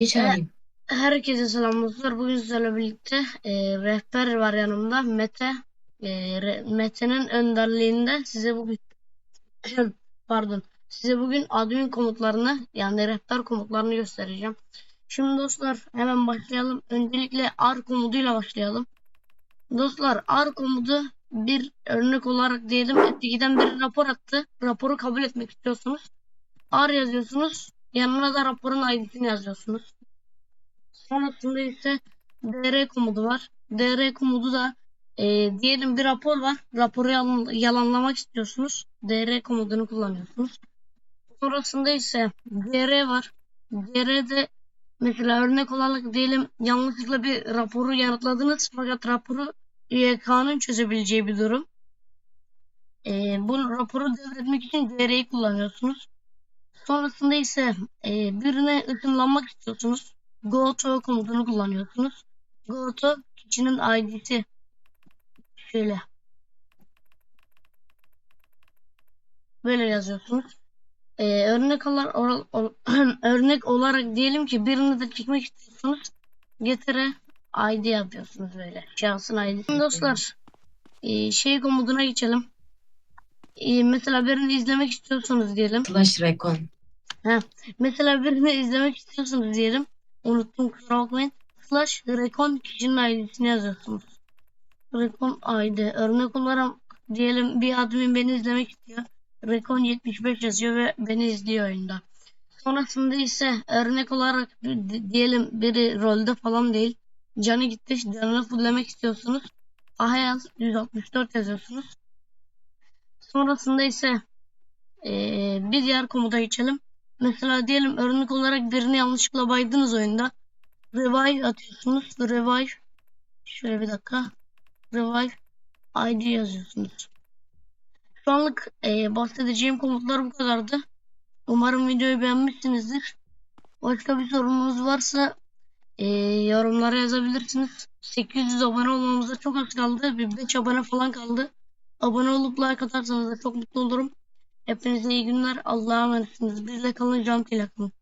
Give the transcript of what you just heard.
Geç abi. Herkese selam dostlar. Bugün sizlerle birlikte e, rehber var yanımda. Mete. E, Mete'nin önderliğinde size bugün pardon size bugün admin komutlarını yani rehber komutlarını göstereceğim. Şimdi dostlar hemen başlayalım. Öncelikle R komutuyla başlayalım. Dostlar R komutu bir örnek olarak diyelim Ettiki'den bir rapor attı. Raporu kabul etmek istiyorsunuz. R yazıyorsunuz. Yanına da raporun ID'sini yazıyorsunuz. Sonrasında ise DR komutu var. DR komutu da e, diyelim bir rapor var. Raporu yalan- yalanlamak istiyorsunuz. DR komutunu kullanıyorsunuz. Sonrasında ise DR var. DR'de mesela örnek olarak diyelim yanlışlıkla bir raporu yanıtladınız fakat raporu YK'nın çözebileceği bir durum. E, bu raporu devretmek için DR'yi kullanıyorsunuz. Sonrasında ise e, birine ışınlanmak istiyorsunuz. GoTo komutunu kullanıyorsunuz. GoTo kişinin ID'si. Şöyle. Böyle yazıyorsunuz. Ee, örnek olarak oral- ol- örnek olarak diyelim ki birini de çekmek istiyorsunuz. Getire ID yapıyorsunuz böyle. Şahsın ID. Şimdi dostlar e, şey komutuna geçelim. E, mesela birini izlemek istiyorsanız diyelim. Slash recon. Mesela birini izlemek istiyorsanız diyelim. Unuttum kusura bakmayın. Slash Recon kişinin ID'sini yazıyorsunuz. Recon ID. Örnek olarak diyelim bir admin beni izlemek istiyor. Recon 75 yazıyor ve beni izliyor oyunda. Sonrasında ise örnek olarak di- diyelim biri rolde falan değil. Canı gitti. Canını fulllemek istiyorsunuz. Ahayaz 164 yazıyorsunuz. Sonrasında ise eee, bir diğer komuta geçelim. Mesela diyelim örnek olarak birini yanlışlıkla baydınız oyunda. Revive atıyorsunuz. Revive. Şöyle bir dakika. Revive ID yazıyorsunuz. Şu anlık eee bahsedeceğim komutlar bu kadardı. Umarım videoyu beğenmişsinizdir. Başka bir sorunuz varsa eee, yorumlara yazabilirsiniz. 800 abone olmamıza çok az kaldı. Bir 5 abone falan kaldı. Abone olup like atarsanız da çok mutlu olurum. Hepinize iyi günler. Allah'a emanetsiniz. Bizle kalın. Can kalın.